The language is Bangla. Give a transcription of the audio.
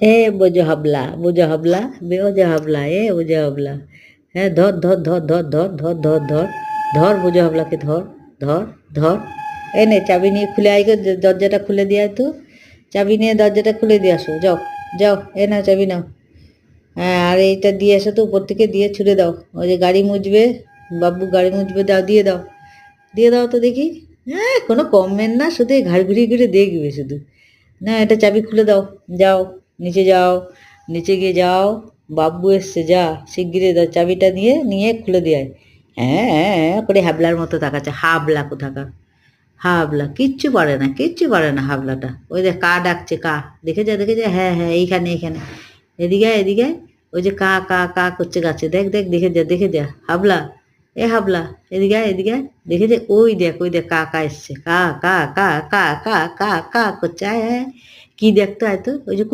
এ বোঝো হাবলা বোঝো হাবলা বোঝো হাবলা এ বোঝো হাবলা হ্যাঁ ধর ধর ধর ধর ধর ধর ধর ধর ধর বোঝো হাবলাকে ধর ধর ধর। এ নে, চাবি নিয়ে খুলে আয় দরজাটা খুলে দিয়ে তো। চাবি নিয়ে দরজাটা খুলে দিয়ে আসো, যাও যাও, এ নাও চাবি নাও। হ্যাঁ আর এইটা দিয়ে এসো তো, উপর থেকে দিয়ে ছুড়ে দাও। ওই যে গাড়ি মুছবে, বাবু গাড়ি মুছবে, দাও, দিয়ে দাও। দিয়ে দাও তো দেখি। হ্যাঁ কোনো কমেন্ট না, শুধু ঘাড় ঘুরিয়ে ঘুরে দেখবে শুধু। না, এটা চাবি খুলে দাও, যাও। নিচে যাও, নিচে গিয়ে যাও। বাবু এসছে, যা শিগগিরি দাও। চাবিটা নিয়ে নিয়ে খুলে দিয়ে হ্যাঁ হ্যাঁ করে হাবলার মতো তাকাচ্ছে। হাবলা কোথাকার? হাবলা, কিচ্ছু পারে না, কিচ্ছু পারে না হাবলাটা। ওই দেখ কা ডাকছে, কা। দেখে যা দেখে যা হ্যাঁ হ্যাঁ এইখানে এইখানে। এদিকে এদিকে ওই যে কা কা কা করছে গাছে। দেখ দেখ, দেখে যা দেখে যা। হাবলা, এ হাবলা, এদিকে এদিকে দেখে যে, ওই দেখ ওই দেখ, কা কা এসছে। কা কা কা কা কা কা কা করছে। আয় কি দেখতে আয় তো ওই যে